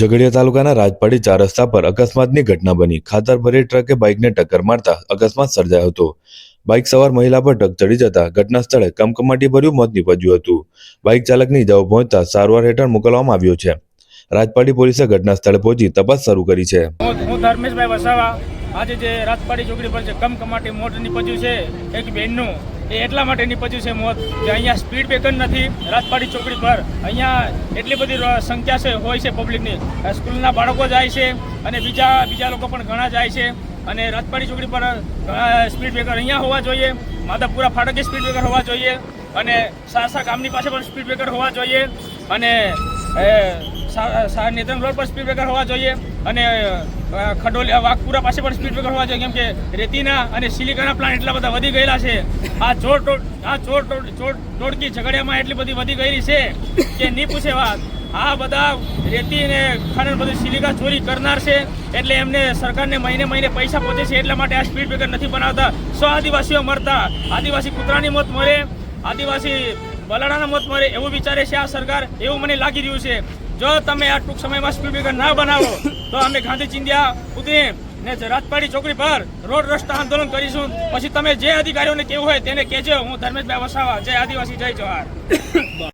ઝઘડિયા તાલુકાના રાજપાડી ચાર રસ્તા પર અકસ્માતની ઘટના બની. ખાતર ભરી ટ્રકે બાઇકને ટક્કર મારતા અકસ્માત સર્જાયો હતો. બાઇક સવાર મહિલા પર ટ્રક ચડી જતા ઘટના સ્થળે કમકમાટી ભર્યું મોત નીપજ્યું હતું. બાઇક ચાલકની ઇજાઓ પહોંચતા સારવાર હેઠળ મોકલવામાં આવ્યો છે. રાજપાડી પોલીસે ઘટના સ્થળે પહોંચી તપાસ શરૂ કરી છે. હું ધર્મેશભાઈ વસાવા. આજે જે રાજપાડી ચોકડી પર જે કમકમાટી મોત નીપજ્યું છે, એક બેનનું એ એટલા માટે નીપજ્યું છે મોત કે અહીંયા સ્પીડ બ્રેકર નથી, રાજપાડી ચોકડી પર. અહીંયા એટલી બધી સંખ્યા છે, હોય છે પબ્લિકની સ્કૂલના બાળકો જાય છે અને બીજા બીજા લોકો પણ ઘણા જાય છે. અને રાજપાડી ચોકડી પર સ્પીડ બ્રેકર અહીંયા હોવા જોઈએ, માધાપુરા ફાટકે સ્પીડ બ્રેકર હોવા જોઈએ અને સાસા ગામની પાસે પણ સ્પીડ બ્રેકર હોવા જોઈએ અને નેત્રંગ રોડ પર સ્પીડ બ્રેકર હોવા જોઈએ. અને ખડોલી વાઘપુરા પાસે પણ સ્પીડ બ્રેકર હોવા જોઈએ, કેમ કે રેતીના અને સિલિકાના પ્લાન્ટ એટલા બધા વધી ગયેલા છે. આ ચોર આ ચોર ચોર ટોળકી ઝઘડિયામાં એટલી બધી વધી ગયેલી છે કે નહીં પૂછે વાત. આ બધા રેતી અને ખાંડ બધું સિલિકા ચોરી કરનાર છે, એટલે એમને સરકારને મહિને મહિને પૈસા પહોંચે છે, એટલા માટે આ સ્પીડ બ્રેકર નથી બનાવતા. સો આદિવાસીઓ મરતા. આદિવાસી કૂતરાની મોત મરે, આદિવાસી બલાડાના મોત મરે, એવું વિચારે છે આ સરકાર. એવું મને લાગી રહ્યું છે. જો તમે આ ટૂંક સમયમાં સ્પીડ બ્રેકર ના બનાવો, તો અમે ગાંધી ચિંધ્યા ઉતરી ને રાજપાડી ચોકડી પર રોડ રસ્તા આંદોલન કરીશું. પછી તમે જે અધિકારીઓને કેવું હોય તેને કહેજો. હું ધર્મેશભાઈ વસાવા, જય આદિવાસી, જય જવાહર.